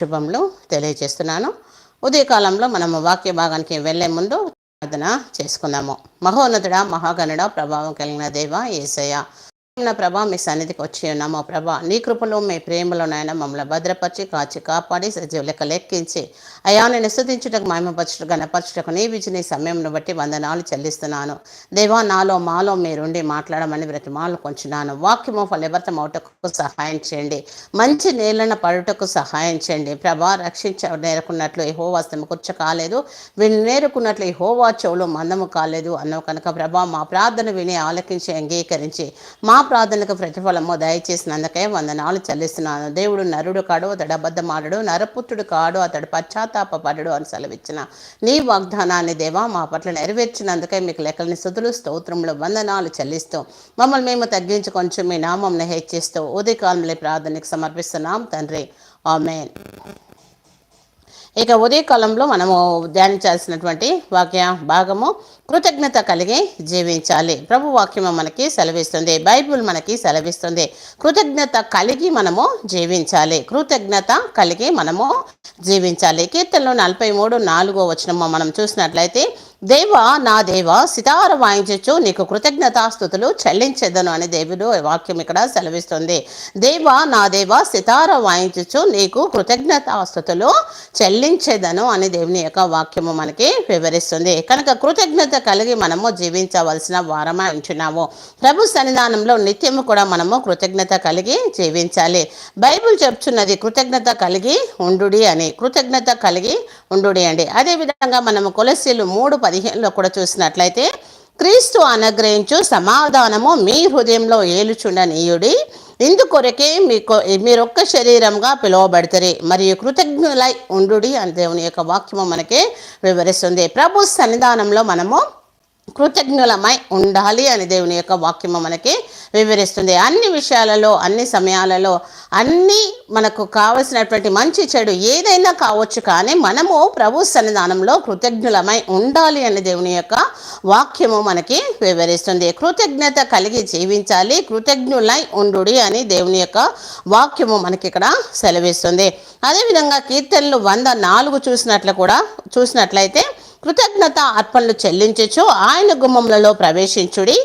శుభములు తెలియజేస్తున్నాను. ఉదయకాలంలో మనము వాక్య భాగానికి వెళ్ళే ముందు ప్రార్థన చేసుకుందాము. మహోన్నతుడ మహాగణుడ ప్రభావం కలిగిన దేవ ఏసయ్య. ఉన్న ప్రభా మీ సన్నిధికి వచ్చి ఉన్నాము. ప్రభా నీ కృపలో మీ ప్రేమలో నాయన మమ్మల్ని భద్రపరిచి కాచి కాపాడి సజీవ లెక్క లెక్కించి అయా నేను స్థుతించుటకు మహిమపరచుటకు గణపరచుటకు నీ విజయ నీ సమయంను బట్టి వందనాలు చెల్లిస్తున్నాను. దేవా నాలో మాలో మీరుండి మాట్లాడమని ప్రతి మాలు కొంచున్నాను. వాక్యము ఫలభర్తం అవుటకు సహాయం చేయండి. మంచి నీళ్ళను పడుటకు సహాయం చేయండి. ప్రభా రక్షించ నేర్కున్నట్లు ఈ హోవాస్తం కూర్చ కాలేదు. వీళ్ళు నేర్కున్నట్లు ఈ హోవా చెవులు మందము కాలేదు. అన్నో కనుక ప్రభా మా ప్రార్థన విని ఆలకించి అంగీకరించి మా ప్రార్థనలకు ప్రతిఫలము దయచేసినందుకే వందనాలు చెల్లిస్తున్నాను. దేవుడు నరుడు కాడు అతడు అబద్ధమాడడు. నరపుత్రుడు కాడు అతడు పశ్చాత్తాపపడడు అని సెలవిచ్చిన నీ వాగ్దానాన్ని దేవా మా పట్ల నెరవేర్చినందుకే మీకు లెక్కలని స్థుతులు స్తోత్రములు వందనాలు చెల్లిస్తూ మమ్మల్ని మేము తగ్గించి కొంచెం మీ నామంని హెచ్చిస్తూ ఉదయకాలంలో ప్రార్థనకు సమర్పిస్తున్నాం తండ్రి. ఆమెన్. ఇక ఉదయకాలంలో మనము ధ్యానించాల్సినటువంటి వాక్య భాగము కృతజ్ఞత కలిగి జీవించాలి. ప్రభు వాక్యము మనకి సెలవిస్తుంది బైబిల్ మనకి సెలవిస్తుంది. కృతజ్ఞత కలిగి మనము జీవించాలి. కృతజ్ఞత కలిగి మనము జీవించాలి. కీర్తనలో నలభై మూడు నాలుగో వచనము మనం చూసినట్లయితే దేవ నా దేవ సితార వాయించచ్చు నీకు కృతజ్ఞతాస్థుతులు చెల్లించేదను అని దేవుడు వాక్యం ఇక్కడ సెలవిస్తుంది. దేవ నా దేవ సితార వాయించచ్చు నీకు కృతజ్ఞతాస్థుతులు చెల్లించేదను అని దేవుని యొక్క వాక్యము మనకి వివరిస్తుంది. కనుక కృతజ్ఞత కలిగి మనము జీవించవలసిన వారమై ఉంచున్నాము ప్రభు సన్నిధానంలో నిత్యము కూడా మనము కృతజ్ఞత కలిగి జీవించాలి. బైబిల్ చెప్తున్నది కృతజ్ఞత కలిగి ఉండుడి అని. కృతజ్ఞత కలిగి ఉండుడి అండి. అదేవిధంగా మనము కొలసీలు మూడు పదిహేనులో కూడా చూసినట్లయితే క్రీస్తు అనుగ్రహించు సమాధానము మీ హృదయంలో ఏలుచుండనీయుడి. ఇందుకొరకే మీకు మీరొక్క శరీరంగా పిలువబడతారు. మరియు కృతజ్ఞులై ఉండుడి అని దేవుని యొక్క వాక్యము మనకి వివరిస్తుంది. ప్రభు సన్నిధానంలో మనము కృతజ్ఞులమై ఉండాలి అని దేవుని యొక్క వాక్యము మనకి వివరిస్తుంది. అన్ని విషయాలలో అన్ని సమయాలలో అన్ని మనకు కావలసినటువంటి మంచి చెడు ఏదైనా కావచ్చు కానీ మనము ప్రభు సన్నిధానంలో కృతజ్ఞులమై ఉండాలి అని దేవుని యొక్క వాక్యము మనకి వివరిస్తుంది. కృతజ్ఞత కలిగి జీవించాలి కృతజ్ఞులై ఉండు అని దేవుని యొక్క వాక్యము మనకి ఇక్కడ సెలవిస్తుంది. అదేవిధంగా కీర్తనలు వంద నాలుగు చూసినట్లు కూడా చూసినట్లయితే కృతజ్ఞత అర్పణలు చెల్లించచ్చు. ఆయన గుమ్మములలో ప్రవేశించుడి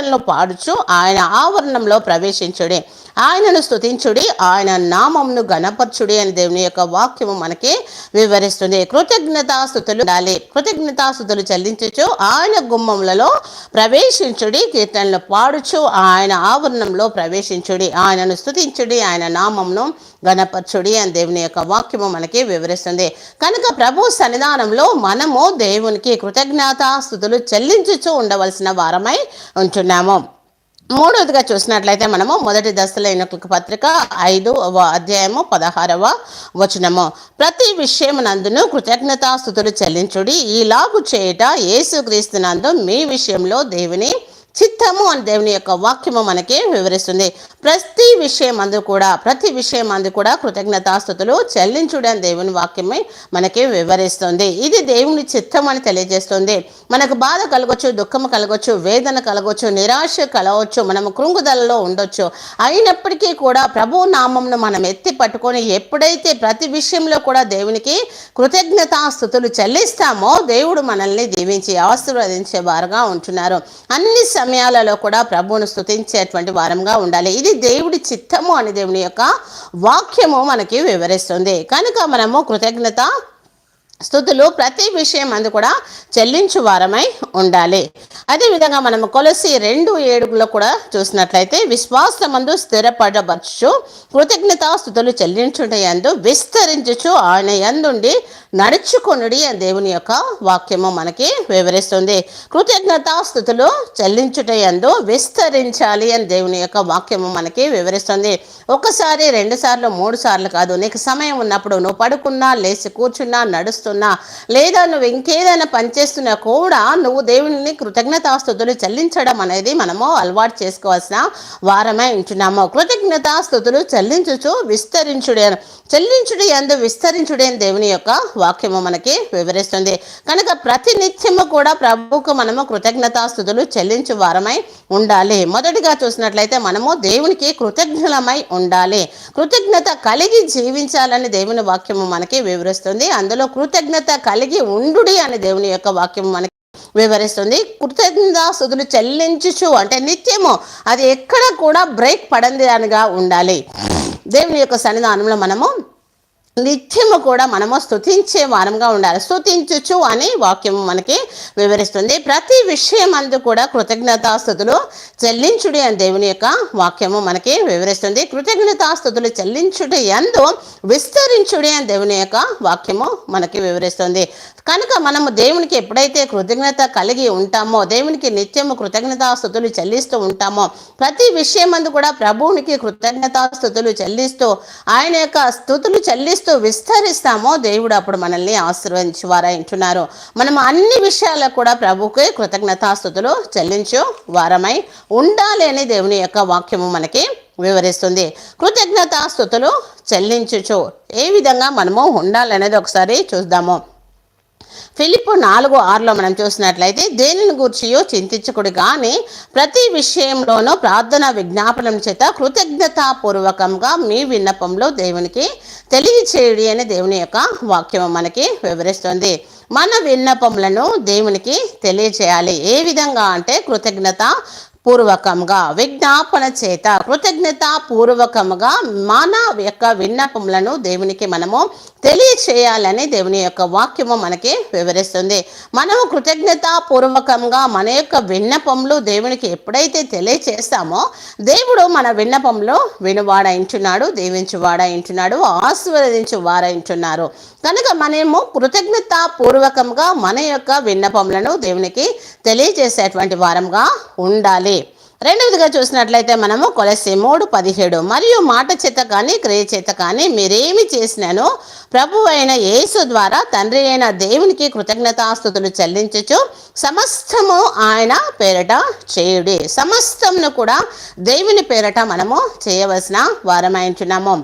కీర్తనలు పాడుచు ఆయన ఆవరణంలో ప్రవేశించుడి. ఆయనను స్థుతించుడి ఆయన నామంను గణపరచుడి అని దేవుని యొక్క వాక్యము మనకి వివరిస్తుంది. కృతజ్ఞతాస్థుతులు ఉండాలి. కృతజ్ఞతాస్థుతులు చెల్లించచ్చు ఆయన గుమ్మములలో ప్రవేశించుడి కీర్తనలు పాడుచు ఆయన ఆవరణంలో ప్రవేశించుడి. ఆయనను స్తుతించుడి ఆయన నామంను గణపరచుడి అని దేవుని యొక్క వాక్యము మనకి వివరిస్తుంది. కనుక ప్రభు సన్నిధానంలో మనము దేవునికి కృతజ్ఞతాస్థుతులు చెల్లించుచూ ఉండవలసిన వారమై ఉన్నాము మూడవదిగా చూసినట్లయితే మనము మొదటి దశలైన పత్రిక ఐదు అధ్యాయము పదహారవ వచనము. ప్రతి విషయమునందును కృతజ్ఞతాస్థుతులు చెల్లించుడి. ఈలాగు చేయట యేసుక్రీస్తునందు మీ విషయంలో దేవుని చిత్తము అని దేవుని యొక్క వాక్యము మనకి వివరిస్తుంది. ప్రతి విషయం అందు కూడా ప్రతి విషయం అందు కూడా కృతజ్ఞతాస్థుతులు చెల్లించుడు అని దేవుని వాక్యమే మనకి వివరిస్తుంది. ఇది దేవుని చిత్తం అని తెలియజేస్తుంది. మనకు బాధ కలగొచ్చు దుఃఖం కలగొచ్చు వేదన కలగొచ్చు నిరాశ కలవచ్చు మనము కృంగుదలలో ఉండొచ్చు. అయినప్పటికీ కూడా ప్రభు నామంను మనం ఎత్తి పట్టుకొని ఎప్పుడైతే ప్రతి విషయంలో కూడా దేవునికి కృతజ్ఞతాస్థుతులు చెల్లిస్తామో దేవుడు మనల్ని దీవించి ఆశీర్వదించే వారుగా ఉంటున్నారు. అన్ని సమయాలలో కూడా ప్రభువును స్తుతించేటువంటి వారంగా ఉండాలి. ఇది దేవుడి చిత్తము అని దేవుని యొక్క వాక్యము మనకి వివరిస్తుంది. కనుక మనము కృతజ్ఞత స్థుతులు ప్రతి విషయం అందు కూడా చెల్లించు వారమై ఉండాలి. అదేవిధంగా మనం కొలసి రెండు ఏడుగులో కూడా చూసినట్లయితే విశ్వాసమందు స్థిరపడవచ్చు కృతజ్ఞతా స్థుతులు చెల్లించుటయందు విస్తరించుచు ఆయన యందుండి నడుచుకొనుడి అని దేవుని యొక్క వాక్యము మనకి వివరిస్తుంది. కృతజ్ఞతా స్థుతులు చెల్లించుటయందు విస్తరించాలి అని దేవుని యొక్క వాక్యము మనకి వివరిస్తుంది. ఒకసారి రెండు సార్లు మూడు సార్లు కాదు నీకు సమయం ఉన్నప్పుడు నువ్వు పడుకున్నా లేచి కూర్చున్నా చేస్తున్నా? లేదా నువ్వు ఇంకేదైనా పనిచేస్తున్నా కూడా నువ్వు దేవుని కృతజ్ఞతాస్థుతులు చెల్లించడం అనేది మనము అలవాటు చేసుకోవాల్సిన వారమే ఉంటున్నాము. కృతజ్ఞతాస్థుతులు చెల్లించుచు విస్తరించుడే చెల్లించుడి అందు విస్తరించుడే దేవుని యొక్క వాక్యము మనకి వివరిస్తుంది. కనుక ప్రతి నిత్యము కూడా ప్రభువుకు మనము కృతజ్ఞతాస్థుతులు చెల్లించు వారమై ఉండాలి. మొదటిగా చూసినట్లయితే మనము దేవునికి కృతజ్ఞులమై ఉండాలి. కృతజ్ఞత కలిగి జీవించాలని దేవుని వాక్యము మనకి వివరిస్తుంది. అందులో కృతజ్ఞత కలిగి ఉండుడి అనే దేవుని యొక్క వాక్యం మనకి వివరిస్తుంది. కృతజ్ఞతాస్తుతులు చెల్లించుచు అంటే నిత్యము అది ఎక్కడ కూడా బ్రేక్ పడంది అనిగా ఉండాలి. దేవుని యొక్క సన్నిధానంలో మనము నిత్యము కూడా మనము స్తుతించే వారంగా ఉండాలి. స్థుతించుచు అని వాక్యం మనకి వివరిస్తుంది. ప్రతి విషయం అందు కూడా కృతజ్ఞతాస్థుతులు చెల్లించుడి అని దేవుని యొక్క వాక్యము మనకి వివరిస్తుంది. కృతజ్ఞతాస్థుతులు చెల్లించుడి ఎందు విస్తరించుడి అని దేవుని యొక్క వాక్యము మనకి వివరిస్తుంది. కనుక మనము దేవునికి ఎప్పుడైతే కృతజ్ఞత కలిగి ఉంటామో దేవునికి నిత్యము కృతజ్ఞతాస్థుతులు చెల్లిస్తూ ఉంటామో ప్రతి విషయం అందు కూడా ప్రభువునికి కృతజ్ఞతాస్థుతులు చెల్లిస్తూ ఆయన యొక్క స్థుతులు చెల్లిస్తూ విస్తరిస్తామో దేవుడు అప్పుడు మనల్ని ఆశీర్వదించి వారై మనం అన్ని విషయాలకు కూడా ప్రభుకే కృతజ్ఞతాస్థుతులు చెల్లించు వారమై ఉండాలి అని దేవుని యొక్క వాక్యము మనకి వివరిస్తుంది. కృతజ్ఞతాస్థుతులు చెల్లించుచు ఏ విధంగా మనము ఉండాలనేది ఒకసారి చూద్దాము. ఫిలిప్పు నాలుగు ఆరులో మనం చూసినట్లయితే దేనిని గూర్చియో చింతించకుడు కానీ ప్రతి విషయంలోనూ ప్రార్థన విజ్ఞాపనం చేత కృతజ్ఞతాపూర్వకంగా మీ విన్నపంలో దేవునికి తెలియచేయుడి అని దేవుని యొక్క వాక్యం మనకి వివరిస్తుంది. మన విన్నపములను దేవునికి తెలియచేయాలి. ఏ విధంగా అంటే కృతజ్ఞత పూర్వకంగా విజ్ఞాపన చేత కృతజ్ఞత పూర్వకంగా మన యొక్క విన్నపములను దేవునికి మనము తెలియచేయాలని దేవుని యొక్క వాక్యము మనకి వివరిస్తుంది. మనము కృతజ్ఞత పూర్వకంగా మన యొక్క విన్నపములు దేవునికి ఎప్పుడైతే తెలియచేస్తామో దేవుడు మన విన్నపంలో వినువాడాయించున్నాడు దీవించువాడాయించున్నాడు ఆశీర్వదించు వారాయించున్నారు కనుక మనము కృతజ్ఞత పూర్వకంగా మన యొక్క విన్నపములను దేవునికి తెలియజేసేటువంటి వారంగా ఉండాలి. రెండవదిగా చూసినట్లయితే మనము కొలసి మూడు పదిహేడు. మరియు మాట చేత కానీ క్రియ చేత కానీ మీరేమి చేసినానో ప్రభు అయిన యేసు ద్వారా తండ్రి అయిన దేవునికి కృతజ్ఞతాస్థుతులు చెల్లించచ్చు సమస్తము ఆయన పేరట చేయుడి. సమస్తమును కూడా దేవుని పేరట మనము చేయవలసిన వారమైంటున్నాము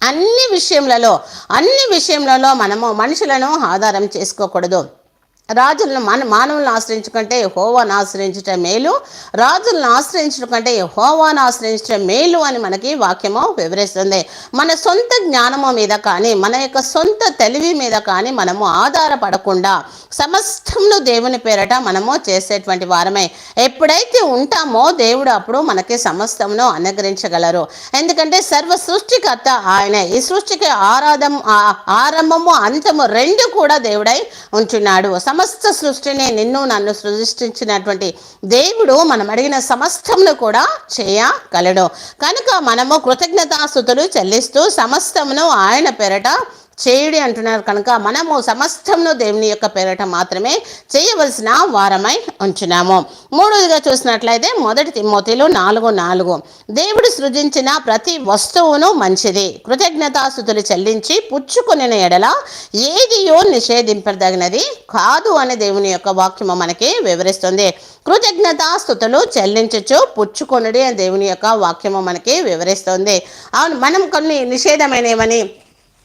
అన్ని విషయములలో అన్ని విషయములలో మనము మనుషులను ఆధారం చేసుకోకూడదు. రాజులను మన మానవులను ఆశ్రయించుకుంటే హోవాను ఆశ్రయించటం మేలు. రాజులను ఆశ్రయించడం కంటే హోవాను ఆశ్రయించడం మేలు అని మనకి వాక్యము వివరిస్తుంది. మన సొంత జ్ఞానము మీద కానీ మన యొక్క సొంత తెలివి మీద కానీ మనము ఆధారపడకుండా సమస్తమును దేవుని పేరట మనము చేసేటువంటి వారమే. ఎప్పుడైతే ఉంటామో దేవుడు అప్పుడు మనకి సమస్తమును అనుగ్రహించగలరు. ఎందుకంటే సర్వ సృష్టికర్త ఆయన. ఈ సృష్టికి ఆరాధం ఆరంభము అంతము రెండు కూడా దేవుడై ఉంటున్నాడు సమస్త సృష్టిని నిన్ను నన్ను సృష్టించినటువంటి దేవుడు మనం అడిగిన సమస్తమును కూడా చేయగలడు. కనుక మనము కృతజ్ఞతాస్థుతులు చెల్లిస్తూ సమస్తమును ఆయన పేరట చేయుడి అంటున్నారు కనుక మనము సమస్తంలో దేవుని యొక్క పేరట మాత్రమే చేయవలసిన వారమై ఉంచున్నాము. మూడవదిగా చూసినట్లయితే మొదటి తిమ్మోతిలో నాలుగు నాలుగు. దేవుడు సృజించిన ప్రతి వస్తువును మంచిది. కృతజ్ఞతాస్థుతులు చెల్లించి పుచ్చుకొనిన ఎడల ఏదియో నిషేధింపదగినది కాదు అని దేవుని యొక్క వాక్యము మనకి వివరిస్తుంది. కృతజ్ఞతాస్థుతులు చెల్లించచ్చు పుచ్చుకొనుడి అని దేవుని యొక్క వాక్యము మనకి వివరిస్తుంది. అవును మనం కొన్ని నిషేధమైనవని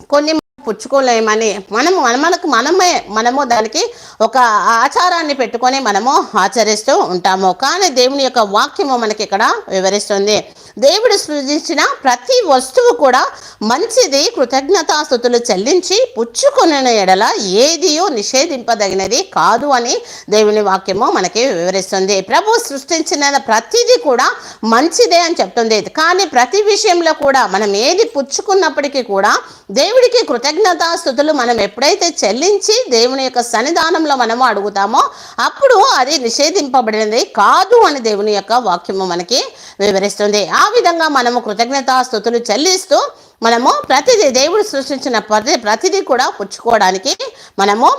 కొన్ని పుచ్చుకోలేమని మనము మన- మనకు మనమే మనము దానికి ఒక ఆచారాన్ని పెట్టుకొని మనము ఆచరిస్తూ ఉంటాము. కానీ దేవుని యొక్క వాక్యము మనకి ఇక్కడ వివరిస్తుంది. దేవుడు సృజించిన ప్రతి వస్తువు కూడా మంచిది కృతజ్ఞతాస్థుతులు చెల్లించి పుచ్చుకొనిన ఎడల ఏదియో నిషేధింపదగినది కాదు అని దేవుని వాక్యము మనకి వివరిస్తుంది. ప్రభు సృష్టించిన ప్రతిదీ కూడా మంచిదే అని చెప్తుంది. కానీ ప్రతి విషయంలో కూడా మనం ఏది పుచ్చుకున్నప్పటికీ కూడా దేవుడికి కృతజ్ఞతాస్థుతులు మనం ఎప్పుడైతే చెల్లించి దేవుని యొక్క సన్నిధానంలో మనము అడుగుతామో అప్పుడు అది నిషేధింపబడినది కాదు అని దేవుని యొక్క వాక్యము మనకి వివరిస్తుంది. ఆ విధంగా మనము కృతజ్ఞతాస్థుతులు చెల్లిస్తూ మనము ప్రతిదీ దేవుడు సృష్టించిన ప్రతి ప్రతిదీ కూడా పుచ్చుకోవడానికి మనము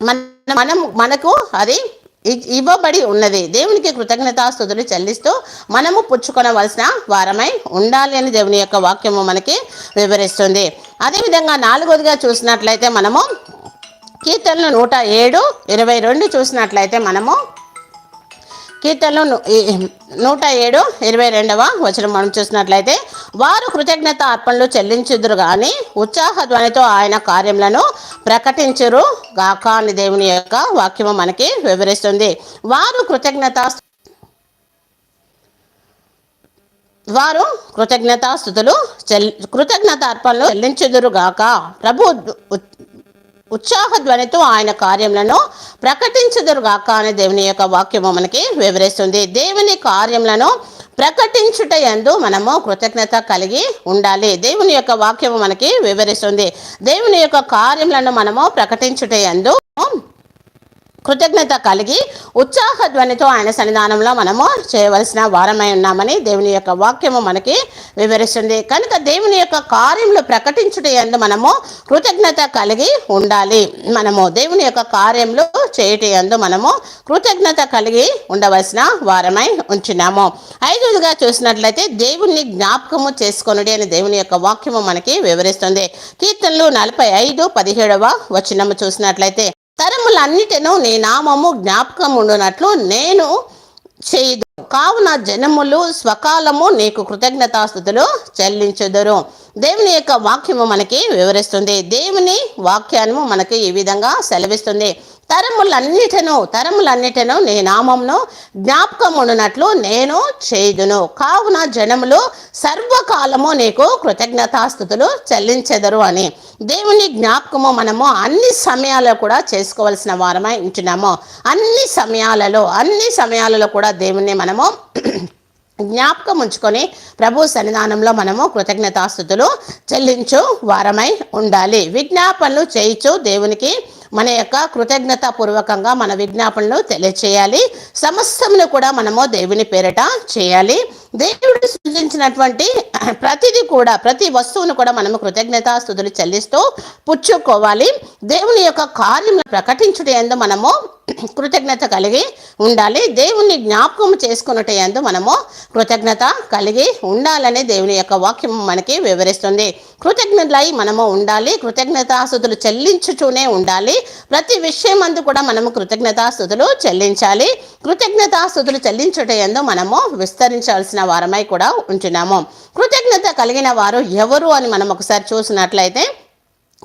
మన మనం మనకు అది ఇ- ఇవ్వబడి ఉన్నది. దేవునికి కృతజ్ఞతాస్తుతులు చెల్లిస్తూ మనము పుచ్చుకొనవలసిన వారమై ఉండాలి అని దేవుని యొక్క వాక్యము మనకి వివరిస్తుంది. అదేవిధంగా నాలుగోదిగా చూసినట్లయితే మనము కీర్తనలు నూట ఏడు ఇరవై రెండు చూసినట్లయితే మనము కీర్తనలు నూట ఏడు ఇరవై రెండవ వచనం మనం చూసినట్లయితే వారు కృతజ్ఞత అర్పణలు చెల్లించుదురు గాని ఉత్సాహ ధ్వనితో ఆయన కార్యములను ప్రకటించరు గాక అని దేవుని యొక్క వాక్యము మనకి వివరిస్తుంది. వారు కృతజ్ఞత వారు కృతజ్ఞతాస్థుతులు చెల్ కృతజ్ఞత అర్పణలు చెల్లించుదురు గాక. ప్రభు ఉత్సాహ ధ్వనితో ఆయన కార్యములను ప్రకటించుదురుగాక అనే దేవుని యొక్క వాక్యము మనకి వివరిస్తుంది. దేవుని కార్యములను ప్రకటించుట యందు మనము కృతజ్ఞత కలిగి ఉండాలి. దేవుని యొక్క వాక్యము మనకి వివరిస్తుంది. దేవుని యొక్క కార్యములను మనము ప్రకటించుట యందు కృతజ్ఞత కలిగి ఉత్సాహ ధ్వనితో ఆయన సన్నిధానంలో మనము చేయవలసిన వారమై ఉన్నామని దేవుని యొక్క వాక్యము మనకి వివరిస్తుంది. కనుక దేవుని యొక్క కార్యములు ప్రకటించుట యందు మనము కృతజ్ఞత కలిగి ఉండాలి. మనము దేవుని యొక్క కార్యములు చేయుట యందు మనము కృతజ్ఞత కలిగి ఉండవలసిన వారమై ఉంచినాము. ఐదవదిగా చూసినట్లయితే దేవుణ్ణి జ్ఞాపకము చేసుకొనుడి అని దేవుని యొక్క వాక్యము మనకి వివరిస్తుంది. కీర్తనలు నలభై ఐదు పదిహేడవ వచనము చూసినట్లయితే తరములన్నిటిను నీ నామము జ్ఞాపకం ఉండునట్లు నేను చేయదు కావున జనములు స్వకాలము నీకు కృతజ్ఞతాస్థుతులు చెల్లించుదురు. దేవుని యొక్క వాక్యము మనకి వివరిస్తుంది. దేవుని వాక్యాన్ని మనకి ఈ విధంగా సెలవిస్తుంది. తరములన్నిటను తరములన్నిటను నీ నామంను జ్ఞాపకమున్నట్లు నేను చేయుదును. కావున జనములు సర్వకాలము నీకు కృతజ్ఞతాస్థుతులు చెల్లించెదరు అని. దేవుని జ్ఞాపకము మనము అన్ని సమయాల్లో కూడా చేసుకోవలసిన వారమై ఉంటున్నాము. అన్ని సమయాలలో అన్ని సమయాలలో కూడా దేవుణ్ణి మనము జ్ఞాపకం ఉంచుకొని ప్రభు సన్నిధానంలో మనము కృతజ్ఞతాస్థుతులు చెల్లించు వారమై ఉండాలి. విజ్ఞాపనలు చేయించు దేవునికి మన యొక్క కృతజ్ఞత పూర్వకంగా మన విజ్ఞాపనలు తెలియచేయాలి. సమస్తమును కూడా మనము దేవుని పేరట చేయాలి. దేవుడు సృజించినటువంటి ప్రతిదీ కూడా ప్రతి వస్తువును కూడా మనము కృతజ్ఞతాస్థుతులు చెల్లిస్తూ పుచ్చుకోవాలి. దేవుని యొక్క కార్యములు ప్రకటించుట ఎందు మనము కృతజ్ఞత కలిగి ఉండాలి. దేవుణ్ణి జ్ఞాపకం చేసుకున్నట ఎందు మనము కృతజ్ఞత కలిగి ఉండాలని దేవుని యొక్క వాక్యం మనకి వివరిస్తుంది. కృతజ్ఞతలై మనము ఉండాలి. కృతజ్ఞతాస్థుతులు చెల్లించుతూనే ఉండాలి. ప్రతి విషయం అందు కూడా మనము కృతజ్ఞతాస్థుతులు చెల్లించాలి. కృతజ్ఞతాస్థుతులు చెల్లించుట ఎందు మనము విస్తరించాల్సిన వారమై కూడా ఉంటున్నాము. కృతజ్ఞత కలిగిన వారు ఎవరు అని మనం ఒకసారి చూసినట్లయితే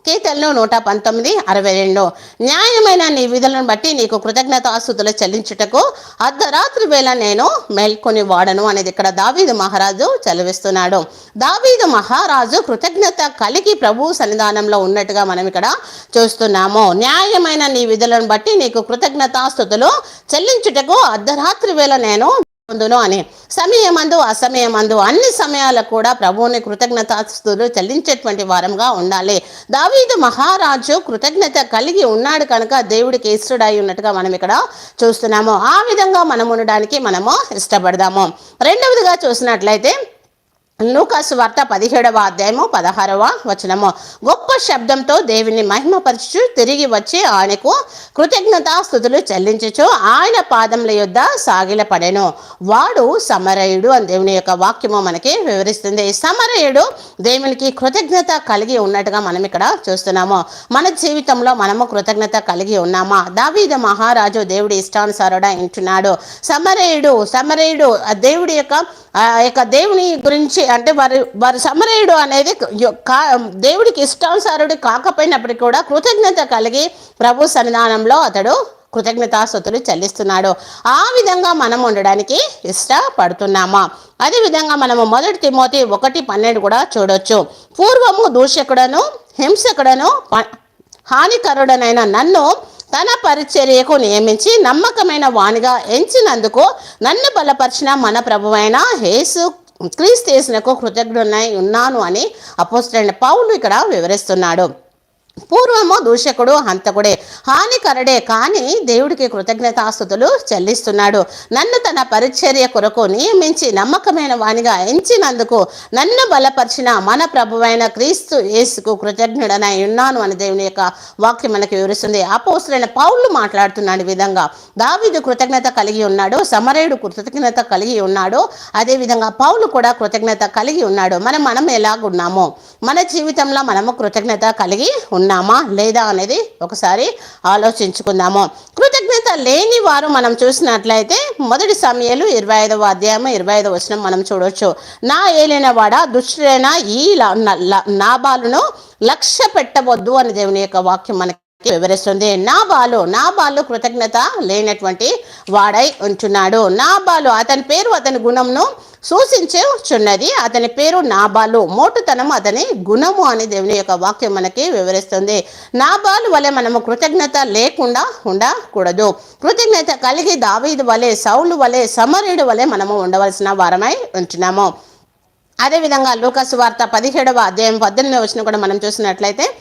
కీర్తనలు నూట పంతొమ్మిది అరవై రెండు. న్యాయమైన నీ విధులను బట్టి నీకు కృతజ్ఞత ఆస్తుతులు చెల్లించుటకు అర్ధరాత్రి వేళ నేను మేల్కొని వాడను అనేది ఇక్కడ దావీదు మహారాజు చదివిస్తున్నాడు దావీదు మహారాజు కృతజ్ఞత కలిగి ప్రభు సన్నిధానంలో ఉన్నట్టుగా మనం ఇక్కడ చూస్తున్నాము. న్యాయమైన నీ విధులను బట్టి నీకు కృతజ్ఞతాస్తుతులు చెల్లించుటకు అర్ధరాత్రి వేళ నేను పొందును అని. సమయమందు అసమయమందు అన్ని సమయాలకు కూడా ప్రభువుని కృతజ్ఞతాస్తులు చెల్లించేటువంటి వారంగా ఉండాలి. దావీదు మహారాజు కృతజ్ఞత కలిగి ఉన్నాడు కనుక దేవుడికి ఇష్టడై ఉన్నట్టుగా మనం ఇక్కడ చూస్తున్నాము. ఆ విధంగా మనం ఉండడానికి మనము ఇష్టపడదాము. రెండవదిగా చూసినట్లయితే లూకాసు వార్త పదిహేడవ అధ్యాయము పదహారవ వచనము. గొప్ప శబ్దంతో దేవుని మహిమపరచు తిరిగి వచ్చి ఆయనకు కృతజ్ఞతాస్థుతులు చెల్లించుచు ఆయన పాదముల యొద్ద సాగిలపడెను. వాడు సమరయుడు అని దేవుని యొక్క వాక్యము మనకి వివరిస్తుంది. సమరయుడు దేవునికి కృతజ్ఞత కలిగి ఉన్నట్టుగా మనం ఇక్కడ చూస్తున్నాము. మన జీవితంలో మనము కృతజ్ఞత కలిగి ఉన్నామా? దావీద మహారాజు దేవుడి ఇష్టానుసారుడా ఇంటున్నాడు సమరయుడు సమరయుడు దేవుడి యొక్క ఆ యొక్క దేవుని గురించి అంటే వారి వారి సమరయుడు అనేది కా దేవుడికి ఇష్టానుసారుడు కాకపోయినప్పటికీ కూడా కృతజ్ఞత కలిగి ప్రభు సన్నిధానంలో అతడు కృతజ్ఞతాస్తుతులు చెల్లిస్తున్నాడు. ఆ విధంగా మనం ఉండడానికి ఇష్టపడుతున్నామా? అదేవిధంగా మనము మొదటి తిమోతి ఒకటి పన్నెండు కూడా చూడొచ్చు. పూర్వము దూషకుడను హింసకుడను ప- హానికరుడనైన నన్ను తన పరిచర్యకు నియమించి నమ్మకమైన వానిగా ఎంచినందుకు నన్ను బలపరిచిన మన ప్రభువైన యేసు క్రీస్తు యేసునకు కృతజ్ఞుడనై ఉన్నాను అని అపోస్తులైన పౌలు ఇక్కడ వివరిస్తున్నాడు. పూర్వము దూషకుడు హంతకుడే. హానికరుడే కానీ దేవుడికి కృతజ్ఞతాస్థుతులు చెల్లిస్తున్నాడు. నన్ను తన పరిచర్య కొరకు నియమించి నమ్మకమైన వానిగా ఎంచినందుకు నన్ను బలపరిచిన మన ప్రభువైన క్రీస్తు యేసుకు కృతజ్ఞుడనై ఉన్నాను అని దేవుని యొక్క వాక్యం మనకి వివరిస్తుంది. అపోసులైన పౌలు మాట్లాడుతున్నాడు విధంగా. దావిదు కృతజ్ఞత కలిగి ఉన్నాడు సమరయుడు కృతజ్ఞత కలిగి ఉన్నాడు. అదేవిధంగా పౌలు కూడా కృతజ్ఞత కలిగి ఉన్నాడు. మనం మనం ఎలాగున్నామో మన జీవితంలో మనము కృతజ్ఞత కలిగి ఉన్నామా లేదా అనేది ఒకసారి ఆలోచించుకుందాము. కృతజ్ఞత లేని వారు మనం చూసినట్లయితే మొదటి సమయాలు ఇరవై ఐదవ అధ్యాయం ఇరవై ఐదవ వచనం మనం చూడవచ్చు నా ఏలైన వాడ దుష్టుడైన ఈ లా- నాబాలును లక్ష్య పెట్టవద్దు అని దేవుని యొక్క వాక్యం మనకి వివరిస్తుంది. నా బాలు నా బాలు కృతజ్ఞత లేనటువంటి వాడై ఉంటున్నాడు. నా బాలు అతని పేరు అతని గుణంను సూచించే వచ్చున్నది. అతని పేరు నాబాలు. మోటుతనం అతని గుణము అని దేవుని యొక్క వాక్యం మనకి వివరిస్తుంది. నాబాలు వలె మనము కృతజ్ఞత లేకుండా ఉండకూడదు. కృతజ్ఞత కలిగి దావీదు వలె సౌలు వలె సమరుడు వలె మనము ఉండవలసిన వారమై ఉంటున్నాము. అదేవిధంగా లూకస్ వార్త పదిహేడవ అధ్యాయం పద్దెనిమిది వచ్చిన కూడా మనం చూసినట్లయితే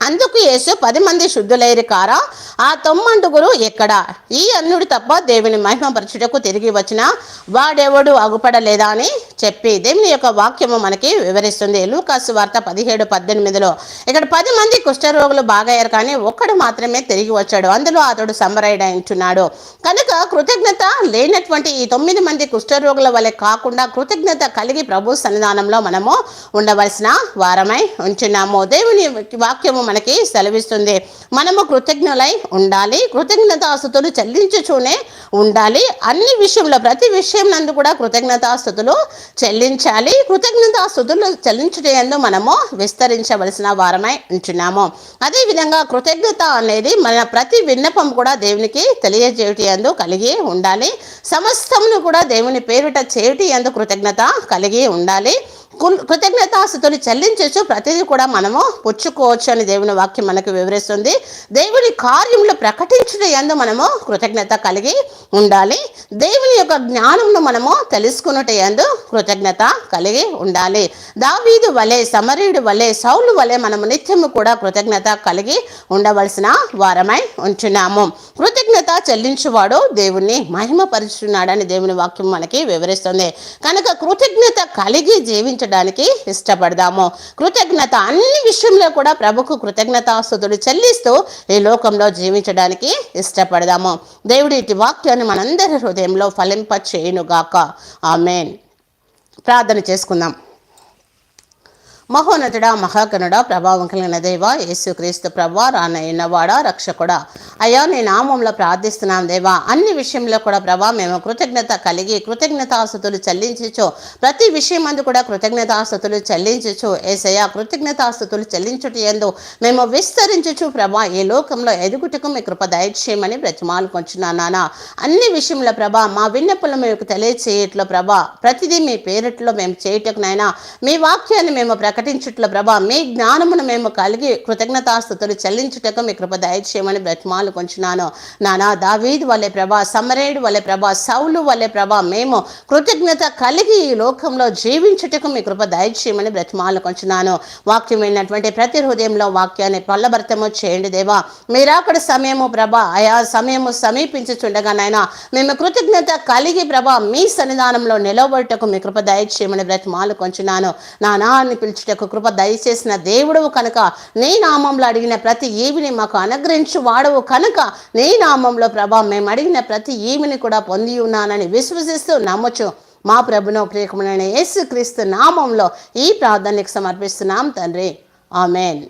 అందుకు యేసు పది మంది శుద్ధులైరి కారా ఆ తొమ్మండుగురు ఎక్కడ? ఈ అన్నుడు తప్ప దేవుని మహిమపరచుటకు తిరిగి వచ్చిన వాడెవడు అగుపడలేదా అని చెప్పి దేవుని యొక్క వాక్యము మనకి వివరిస్తుంది. లూకాసు వార్త పదిహేడు పద్దెనిమిదిలో ఇక్కడ పది మంది కుష్ఠరోగులు బాగయ్యారు కానీ ఒక్కడు మాత్రమే తిరిగి వచ్చాడు. అందులో అతడు సంబరైడించున్నాడు కనుక కృతజ్ఞత లేనటువంటి ఈ తొమ్మిది మంది కుష్ఠరోగుల వలె కాకుండా కృతజ్ఞత కలిగి ప్రభు సన్నిధానంలో మనము ఉండవలసిన వారమై ఉంచున్నాము దేవుని వాక్యము మనకి సెలవిస్తుంది. మనము కృతజ్ఞులై ఉండాలి. కృతజ్ఞతాస్తుతులు చెల్లించుచూనే ఉండాలి. అన్ని విషయంలో ప్రతి విషయం నందు కూడా కృతజ్ఞతాస్తుతులు చెల్లించాలి. కృతజ్ఞత సుధులు చెల్లించుటందు మనము విస్తరించవలసిన వారమై ఉంచున్నాము అదేవిధంగా కృతజ్ఞత అనేది మన ప్రతి విన్నపం కూడా దేవునికి తెలియజేయుటి యందు కలిగి ఉండాలి. సమస్తమును కూడా దేవుని పేరిట చేయుటి యందు కృతజ్ఞత కలిగి ఉండాలి. కృతజ్ఞతాస్తుతులు చెల్లించచ్చు ప్రతిదీ కూడా మనము పుచ్చుకోవచ్చు అని దేవుని వాక్యం మనకు వివరిస్తుంది. దేవుని కార్యములు ప్రకటించిన యందు మనము కృతజ్ఞత కలిగి ఉండాలి. దేవుని యొక్క జ్ఞానమును మనము తెలుసుకున్నట యందు కృతజ్ఞత కలిగి ఉండాలి. దావీదు వలె సమరీయుడు వలె సౌలు వలె మనము నిత్యము కూడా కృతజ్ఞత కలిగి ఉండవలసిన వారమై ఉంచున్నాము కృతజ్ఞత చెల్లించువాడు దేవుణ్ణి మహిమపరుచున్నాడని దేవుని వాక్యం మనకి వివరిస్తుంది. కనుక కృతజ్ఞత కలిగి జీవించడం జీవించడానికి ఇష్టపడదాము. కృతజ్ఞత అన్ని విషయంలో కూడా ప్రభుకు కృతజ్ఞతాస్తుతులు చెల్లిస్తూ ఈ లోకంలో జీవించడానికి ఇష్టపడదాము. దేవుడి ఇటు వాక్యాన్ని మనందరి హృదయంలో ఫలింప చేయునుగాక ఆమెన్. ప్రార్థన చేసుకుందాం. మహోన్నతుడా మహాగణుడ ప్రభావం కలిగిన దేవ యేసుక్రీస్తు ప్రభా రానయ్యనవాడా రక్షకుడ. అయ్యా నీ నామంలో ప్రార్థిస్తున్నాం దేవా. అన్ని విషయంలో కూడా ప్రభా మేము కృతజ్ఞత కలిగి కృతజ్ఞతాస్తుతులు చెల్లించచ్చు ప్రతి విషయం అందు కూడా కృతజ్ఞతాస్తుతులు చెల్లించచ్చు ఏసయ్యా కృతజ్ఞతాస్తుతులు చెల్లించుట ఎందు మేము విస్తరించచ్చు ప్రభా ఈ లోకంలో ఎదుగుటకు మీ కృప దయచేయమని బ్రతిమాలు కొంచున్నా నాన్న అన్ని విషయంలో ప్రభా మా విన్నపులు మీకు తెలియచేయట్లో ప్రభా ప్రతిదీ మీ పేరిట్లో మేము చేయుటకు నైనా మీ వాక్యాన్ని మేము ప్రకటించుట్ల ప్రభా మీ జ్ఞానమును మేము కలిగి కృతజ్ఞతాస్తుతులు చెల్లించుటకు మీ కృప దయచేయమని బ్రతిమాలు కొంచున్నాను. నానా దావీద్ వలె ప్రభా సమరేడు వలె ప్రభా సౌలు వలె ప్రభా మేము కృతజ్ఞత కలిగి ఈ లోకంలో జీవించుటకు మీ కృప దయచేయమని బ్రతిమాలు కొంచున్నాను. వాక్యం అయినటువంటి ప్రతి హృదయంలో వాక్యాన్ని పల్లభర్తము చేయండి దేవా. మీరాకడ సమయము ప్రభా ఆయా సమయము సమీపించుచుండగా నాయనా మేము కృతజ్ఞత కలిగి ప్రభా మీ సన్నిధానంలో నిలబడటకు మీ కృప దయచేయమని బ్రతిమాలు కొంచున్నాను. అని పిలిచుకు యొక్క కృప దయచేసిన దేవుడవు కనుక. నీ నామంలో అడిగిన ప్రతి ఈవిని మాకు అనుగ్రహించు వాడవు కనుక. నీ నామంలో ప్రభా మేము అడిగిన ప్రతి ఈవిని కూడా పొంది ఉన్నానని విశ్వసిస్తూ నమ్మచ్చు మా ప్రభునో ప్రియకమైన యేసుక్రీస్తు నామంలో ఈ ప్రార్థనకు సమర్పిస్తున్నాం తండ్రి. ఆమెన్.